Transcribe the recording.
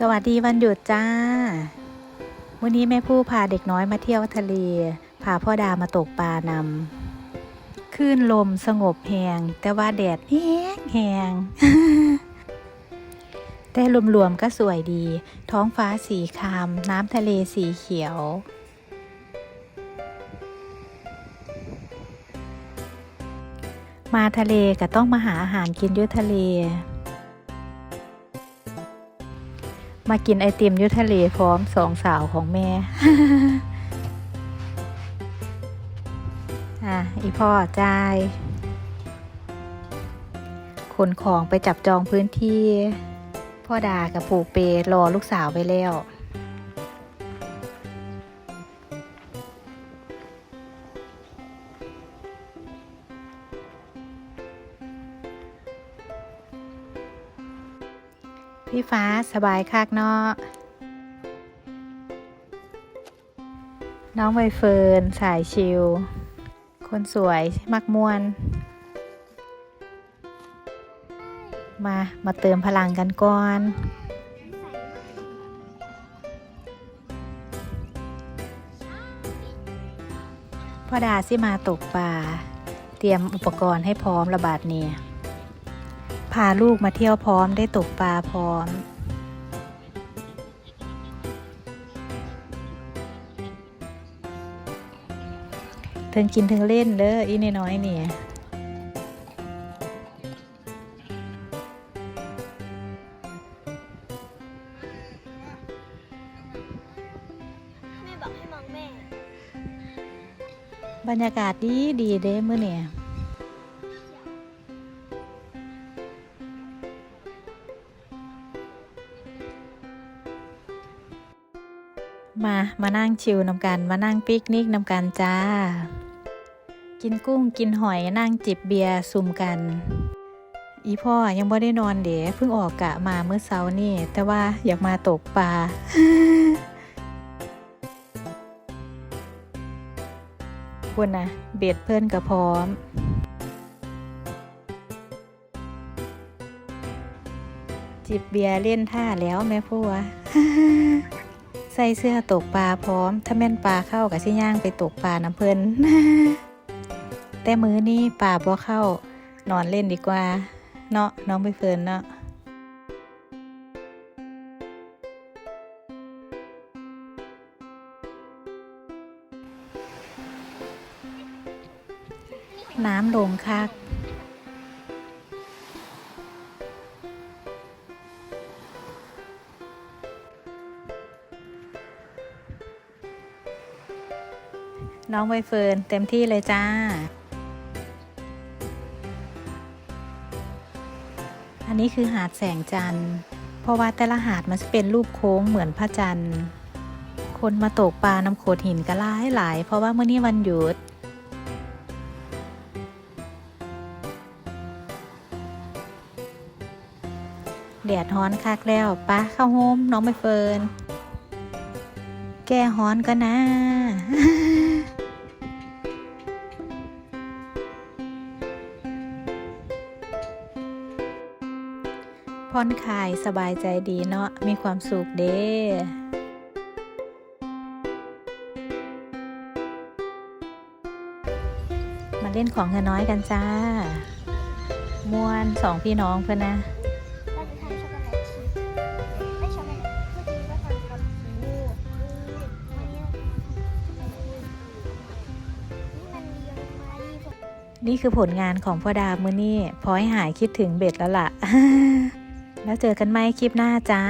สวัสดีวันหยุดจ้า วันนี้แม่ผู้พาเด็กน้อยมาเที่ยวทะเล พาพ่อดามาตกปลานำคลื่นลมสงบแหงแต่ว่าแดดแห้งแหงแต่รวมๆก็สวยดี ท้องฟ้าสีคราม น้ำทะเลสีเขียวมาทะเลก็ต้องมาหาอาหารกินยุทะเล มากินไอติมยุทะเลพร้อมสองสาวของแม่ อะ อีพ่อจ่ายขนของไปจับจองพื้นที่ พ่อดากับปู่เปรอลูกสาวไว้แล้ว พี่ฟ้าสบายคักเนาะน้องใบเฟิร์นสายชิล คนสวยมักมวน มา มาเติมพลังกันก่อน พ่อดาสิมาตกปลาเตรียมอุปกรณ์ให้พร้อมระบาดเนี่ย พาลูกมาเที่ยวพร้อมได้ตกปลาพร้อม เทิงกินเทิงเล่นเด้ออีน้อยๆนี่แม่บอกให้มองแม่บรรยากาศดีดีเด้เมื่อเนี่ย มา มานั่งชิวนำกัน มานั่งปิกนิกนำกันจ้า กินกุ้งกินหอยนั่งจิบเบียร์ซุ่มกัน อีพ่อยังบ่ได้นอนเด๋เพิ่งออกกะมาเมื่อเช้านี่ แต่ว่าอยากมาตกปลาคุณนะเบ็ดเพื่อนกับพร้อมจิบเบียร์เล่นท่าแล้วแม่พัว ใส่เสื้อตกปลาพร้อม ถ้าแม่นปลาเข้ากับชิย่างไปตกปลาน้ำเพลินแต่มื้อนี้ปลาบ่เข้านอนเล่นดีกว่า เนาะน้องไปเฟินเนาะน้ำลงคัก น้องใบเฟิร์นเต็มที่เลยจ้า อันนี้คือหาดแสงจันทร์ เพราะว่าแต่ละหาดมันจะเป็นรูปโค้งเหมือนพระจันทร์ คนมาตกปลาน้ำโขดหินก็หลายหลาย เพราะว่าเมื่อนี้วันหยุดแดดฮ้อนคักแล้วปะเข้าโฮมน้องใบเฟิร์น แก้ฮ้อนก็นะ ผ่อนคลายสบายใจดีเนาะมีความสุขเด้มาเล่นของเงินน้อยกันจ้ามวนสองพี่น้องเพื่อนนะเราจะทำช็อกโกแลตชีสไม่ช็อกโกแลตเมื่อกี้ว่าตอนทำสีม่วงวันนี้เราจะนี่คือผลงานของพ่อดามือนี่พอให้หายคิดถึงเบ็ดแล้วล่ะ แล้วเจอกันไหมคลิปหน้าจ้า